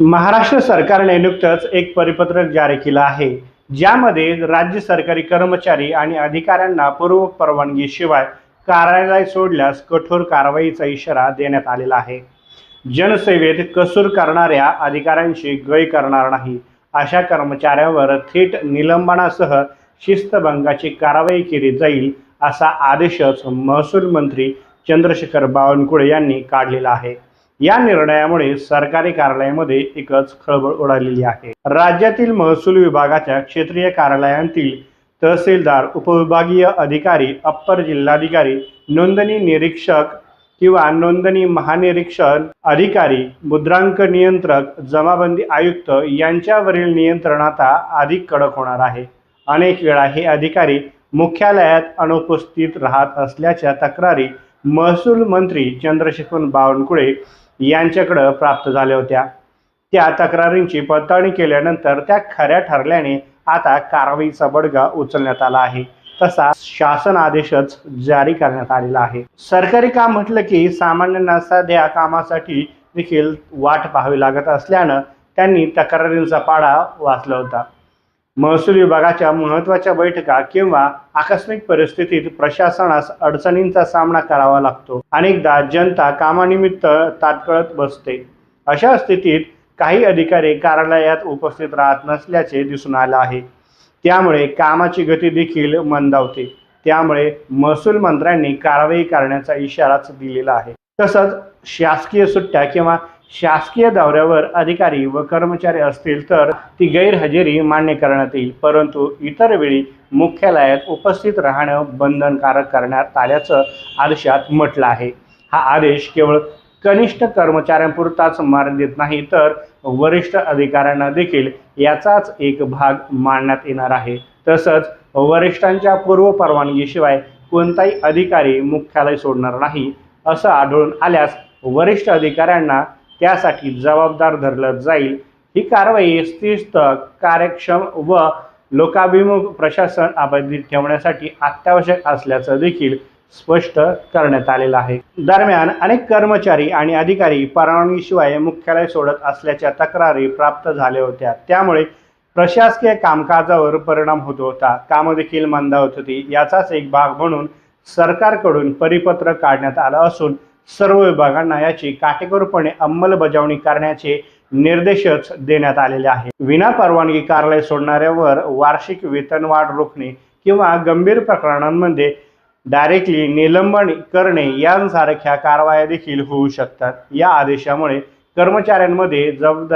महाराष्ट्र सरकारने नुकतंच एक परिपत्रक जारी केलं आहे ज्यामध्ये राज्य सरकारी कर्मचारी आणि अधिकाऱ्यांना पूर्व परवानगीशिवाय कार्यालय सोडल्यास कठोर कारवाईचा इशारा देण्यात आलेला आहे. जनसेवेत कसूर करणाऱ्या अधिकाऱ्यांशी गय करणार नाही अशा कर्मचाऱ्यांवर थेट निलंबनासह शिस्तभंगाची कारवाई केली जाईल असा आदेशच महसूल मंत्री चंद्रशेखर बावनकुळे यांनी काढलेला आहे. या निर्णयामुळे सरकारी कार्यालयामध्ये एकच खळबळ उडालेली आहे. राज्यातील महसूल विभागाच्या क्षेत्रीय कार्यालयांतील तहसीलदार उपविभागीय अधिकारी अप्पर जिल्हाधिकारी नोंदणी निरीक्षक किंवा नोंदणी महानिरीक्षण अधिकारी मुद्रांक नियंत्रक जमाबंदी आयुक्त यांच्यावरील नियंत्रण आता अधिक कडक होणार आहे. अनेक वेळा हे अधिकारी मुख्यालयात अनुपस्थित राहत असल्याच्या तक्रारी महसूल मंत्री चंद्रशेखर बावनकुळे यांच्याकडं प्राप्त झाल्या होत्या. त्या तक्रारींची पडताळणी केल्यानंतर त्या खऱ्या ठरल्याने आता कारवाईचा बडगा उचलण्यात आला आहे. तसा शासन आदेशच जारी करण्यात आलेला आहे. सरकारी काम म्हटलं की सामान्यांना साध्या कामासाठी देखील वाट पाहावी लागत असल्यानं त्यांनी तक्रारींचा पाडा वाचला होता. महसूल विभागाच्या महत्त्वाच्या बैठका किंवा आकस्मिक परिस्थितीत प्रशासनास अडचणींचा सामना करावा लागतो. अनेकदा जनता कामानिमित्त ताटकळत बसते. अशा स्थितीत काही अधिकारी कार्यालयात उपस्थित राहत नसल्याचे दिसून आलं आहे. त्यामुळे कामाची गती देखील मंदावते. त्यामुळे महसूल मंत्र्यांनी कारवाई करण्याचा इशाराच दिलेला आहे. तसंच शासकीय सुट्ट्या किंवा शासकीय दौऱ्यावर अधिकारी व कर्मचारी असतील तर ती गैरहजेरी मान्य करण्यात येईल. परंतु इतर वेळी मुख्यालयात उपस्थित राहणं बंधनकारक करण्यात आल्याचं आदेशात म्हटलं आहे. हा आदेश केवळ कनिष्ठ कर्मचाऱ्यांपुरताच मर्यादित नाही तर वरिष्ठ अधिकाऱ्यांना देखील याचाच एक भाग मानण्यात येणार आहे. तसंच वरिष्ठांच्या पूर्व परवानगीशिवाय कोणताही अधिकारी मुख्यालय सोडणार नाही असं आढळून आल्यास वरिष्ठ अधिकाऱ्यांना त्यासाठी जबाबदार धरलं जाईल. ही कारवाई शिस्त कार्यक्षम व लोकाभिमुख प्रशासन अबाधित ठेवण्यासाठी अत्यावश्यक असल्याचं देखील स्पष्ट करण्यात आलेलं आहे. दरम्यान अनेक कर्मचारी आणि अधिकारी परवानगीशिवाय मुख्यालय सोडत असल्याच्या तक्रारी प्राप्त झाल्या होत्या. त्यामुळे प्रशासकीय कामकाजावर परिणाम होत होता. कामं देखील मंदावत होती. याचाच एक भाग म्हणून सरकारकडून परिपत्र काढण्यात आलं असून सर्व विभागांना याची काटेकोरपणे अंमलबजावणी करण्याचे निर्देशच देण्यात आलेले आहे विना परवानगी कार्यालय सोडणाऱ्यावर वार्षिक वेतनवाढ रोखणे किंवा गंभीर प्रकरणांमध्ये डायरेक्टली निलंबन करणे यांसारख्या कारवाया देखील होऊ शकतात. या आदेशामुळे कर्मचाऱ्यांमध्ये जबाबदारी